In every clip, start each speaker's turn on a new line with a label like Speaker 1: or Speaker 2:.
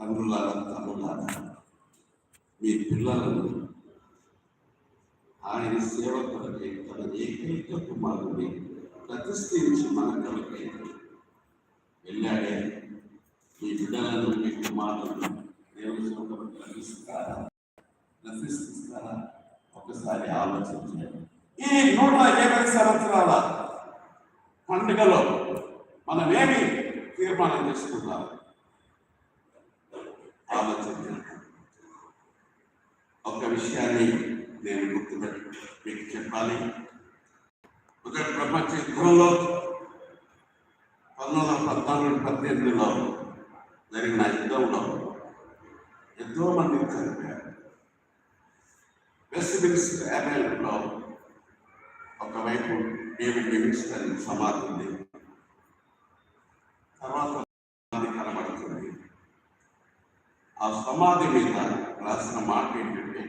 Speaker 1: తండ్రులారా తమ్ములారా మీ పిల్లలను ఆయన సేవ కొరకే తన ఏకైక కుమారుని ప్రతిష్ఠించి మన కొరకే. వెళ్ళాడే మీ బిడ్డలను మీ కుమారులను దేవుని సొంతం ప్రతిస్తారా ప్రతిష్ఠిస్తారా? ఒకసారి ఆలోచించండి. ఈ నూట ఇరవై సంవత్సరాల పండుగలో మనమేమి తీర్మానం చేసుకుందాం ఆలోచించండి ఒక విషయాన్ని నేను గుర్తుపెట్టి మీకు చెప్పాలి. ఒక ప్రపంచ యుద్ధంలో పంతొమ్మిది వందల పద్నాలుగు పద్దెనిమిదిలో జరిగిన యుద్ధంలో ఎంతో మంది చనిపోయారు వెస్ట్ మినిస్టర్ అమెరికాలో ఒకవైపు డేవిడ్ లివింగ్స్టన్ సమాధి ఉంది. ఆ సమాధి మీద రాసిన మాట ఏంటంటే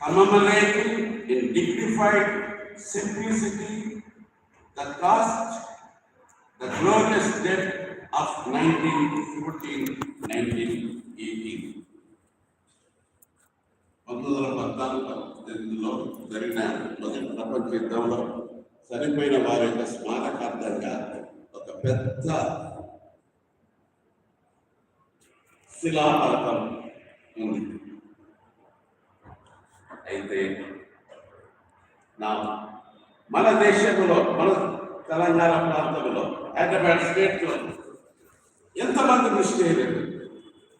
Speaker 1: commemorating in dignified simplicity the cost the glorious death of nineteen fourteen nineteen eighteen పంతొమ్మిది వందల పద్నాలుగు పద్దెనిమిదిలో జరిగిన మొదటి ప్రపంచ యుద్ధంలో చనిపోయిన వారి యొక్క స్మారకార్థంగా ఒక పెద్ద శిలాఫలకం ఉంది. అయితే నా మన దేశంలో మన తెలంగాణ ప్రాంతంలో హైదరాబాద్ స్టేట్లో ఎంతమంది మిషనరీలు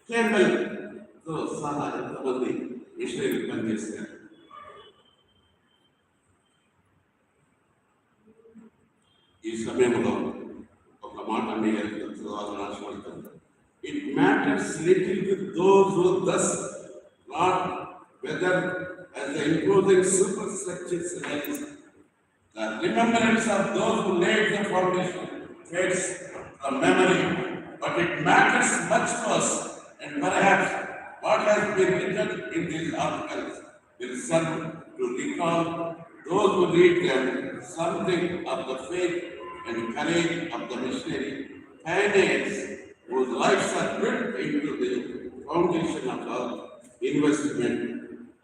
Speaker 1: కేంబెల్తో సహా ఎంతమంది మిషనరీలు పనిచేశారు? ఈ సమయంలో ఒక మాట మీ చదవాలని matters little with those who thus not whether as the imposing superstructures rise. The remembrance of those who laid the foundation fades from memory, but it matters much to us, and perhaps what has been written in these articles will serve to recall those who read them something of the faith and courage of the missionary pioneers whose lives are built into the foundation of our investment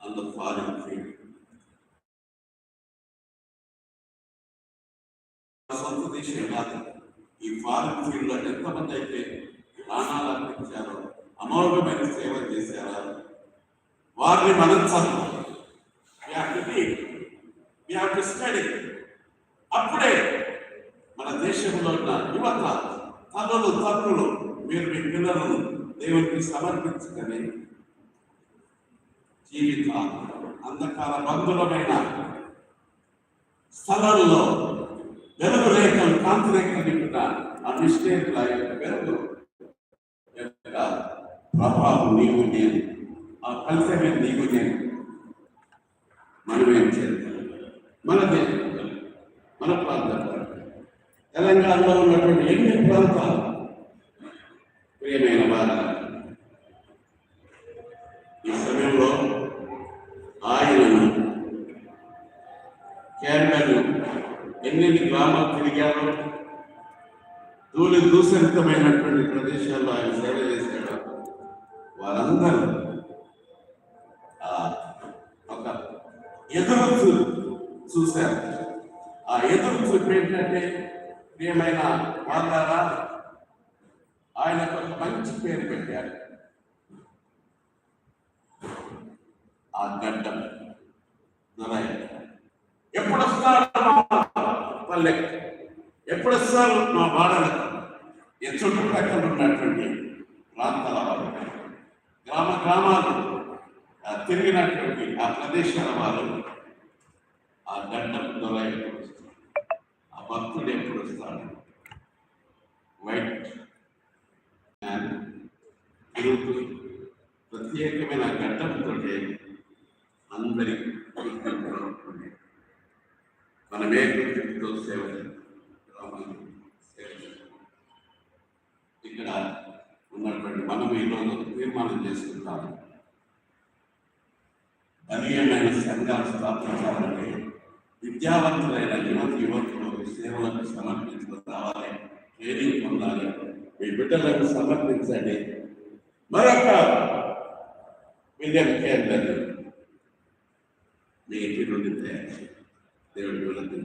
Speaker 1: on the foreign field. సొంత దేశం కాదు ఈ foreign ఫీల్డ్లో ఎంతమంది అయితే ప్రాణాలు అర్పించారో అమోఘమైన సేవ చేశారా వారిని మనం చదువు అప్పుడే మన దేశంలో ఉన్న యువత తల్లులు తండ్రులు మీరు మీ పిల్లలను దేవునికి సమర్పించుకొని జీవిత అంధకార బంధులమైన స్థలాల్లో వెలుగు రేఖలు కాంతి రేఖలు నింపిన ఆ మిస్టేక్ల యొక్క వెలుగు యొక్క ప్రభావం నీవు నేను ఆ ఫలితమే నీవు నేను మనమేం చేద్దాం మన దేశం మన ప్రాంతంలో. తెలంగాణలో ఉన్నటువంటి ఎన్ని ప్రాంతాలు. ప్రియమైన వారు ఈ సమయంలో ఆయనను కేరళను ఎన్నెన్ని గ్రామాలు తిరిగారో. ధూళి దూషరితమైనటువంటి ప్రదేశాల్లో ఆయన సేవ చేశాడు వారందరూ ఒక ఎదురు చూశారు. ఆ ఎదురు చూపు ఏంటంటే ప్రియమైన వాళ్ళారా ఆయనకు ఒక మంచి పేరు పెట్టారు. ఆ గడ్డం దొరయ్య ఎప్పుడు వస్తారు? మా పల్లెకి ఎప్పుడు వస్తారు? మా వాడలకు ఈ చుట్టుపక్కల ఉన్నటువంటి ప్రాంతాల వారు గ్రామ గ్రామాలు తిరిగినటువంటి ఆ ప్రదేశాల వారు ఆ గడ్డం దొరయ్య భక్తుడు ఎప్పుడు వస్తాడు? White man. తిరుగుతూ ప్రత్యేకమైన ఘట్టంతో అందరి మనమే గుర్తింపుతో సేవ సేవ చేస్తాం. ఇక్కడ ఉన్నటువంటి మనం ఈరోజు తీర్మానం చేసుకుంటాము. బలీయమైన సంఘాలు స్థాపించాలంటే విద్యావంతులైన యువతి యువకులు సేవలకు సమర్పించుకుని రావాలి ట్రైనింగ్ పొందాలి మీ బిడ్డలకు సమర్పించండి మరొక విలియం కేంద్రాన్ని మీ ఇంటి నుండి తయారు చేయండి. దేవుడి వినతి